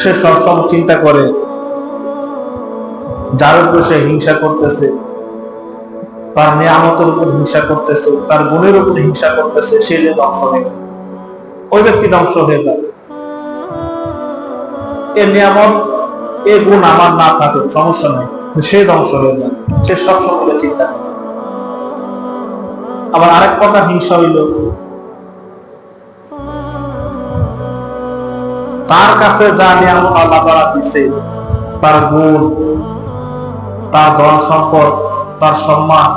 সে সবসময় চিন্তা করে। যার উপরে সে হিংসা করতেছে, তার নিয়ামতের উপর হিংসা করতেছে, তার গুণের উপর হিংসা করতেছে, সে যে ধ্বংস হয়ে যায় ওই ব্যক্তি ধ্বংস হয়ে যায় এর নিয়ামত এ গুণ আমার না থাকে সমস্যা নেই। সে ধ্বংস হয়ে যায় সে সবসময় চিন্তা করে। আবার আরেক কথা হিংসা হইল। তার কাছে যা নিয়ামত আল্লাহ তারা দিছে, তার গুণ, তার ধন সম্পদ, তার সম্মান,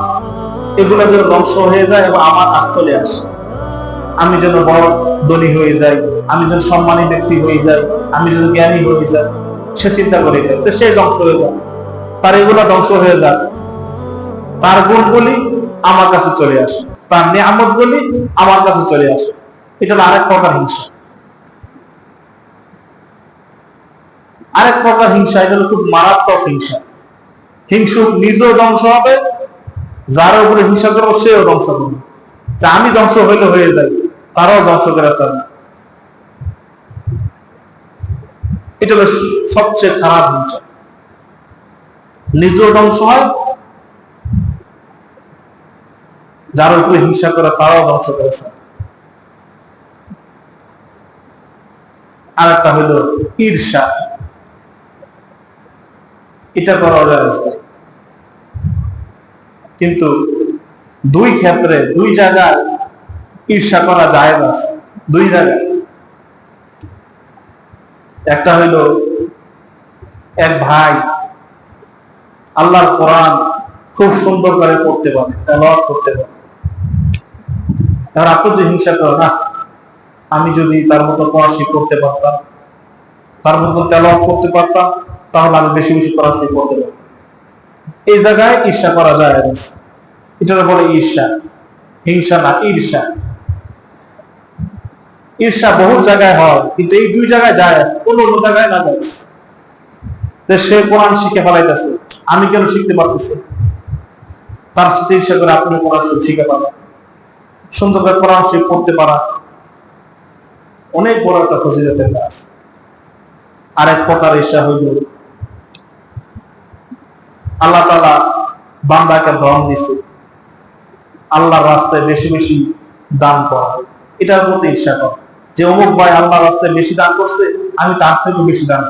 এগুলো যেন ধ্বংস হয়ে যায় এবং আমার চলে আসে। আমি যেন বড় ধনী হয়ে যাই, আমি যেন সম্মানী ব্যক্তি হয়ে যাই, আমি যেন জ্ঞানী হয়ে যাই, সে চিন্তা করে তো সে ধ্বংস হয়ে যায় তার এগুলো ধ্বংস হয়ে যায় তার গুণগুলি আমার কাছে চলে আসে। তার নিয়ামত গুলি আমার কাছে চলে আসে। এটা আরেক প্রকার হিংসা। আরেক প্রকার হিংসা, এটা হলো খুব মারাত্মক হিংসা। হিংসুক নিজেও ধ্বংস হবে, যার উপরে হিংসা করব সেও ধ্বংস করবে। যা আমি ধ্বংস হইলে হয়ে যাই তারাও ধ্বংস করে আসতে এটা হলো সবচেয়ে খারাপ হিংসা। নিজেও ধ্বংস হয়, যার উপরে হিংসা করে তারাও ধ্বংস করেছে আর একটা হইল ঈর্ষা। এটা করা যায় কিন্তু দুই ক্ষেত্রে, দুই জায়গায় ঈর্ষা করা যায় না। দুই জায়গায়। একটা হইল এক ভাই, আল্লাহর কোরআন খুব সুন্দর করে পড়তে পারে করতে পারে। আর আপনি যে হিংসা করে না আমি যদি তার মতো পড়াশি করতে পারতাম, তার মতো তেলাওয়াত করতে পারতাম তাহলে আমি বেশি বেশি পড়াশি করতে পারতাম এই জায়গায় ঈর্ষা করা যায় এটা বলে ঈর্ষা। হিংসা না, ঈর্ষা। ঈর্ষা বহু জায়গায় হয়, কিন্তু এই দুই জায়গায় যায় কোন অন্য জায়গায় না যায় সে কোরআন শিখে ফেলাইতেছে, আমি কেন শিখতে পারতেছি? তার সাথে ঈর্ষা করে আপনি কোরআন শিখে পাবেন। সুন্দর করে কোরআন শিখ করতে পারা। অনেক বড় একটা ফজিলতের কাজ। আরেক প্রকার ঈর্ষা হইল আল্লাহ তালা বান্দাকে দম দিছে। আল্লাহর রাস্তায় বেশি বেশি দান করা এটার প্রতি ইচ্ছা কর। যে অমুক ভাই আল্লাহ রাস্তায় বেশি দান করছে, আমি তার থেকে বেশি দান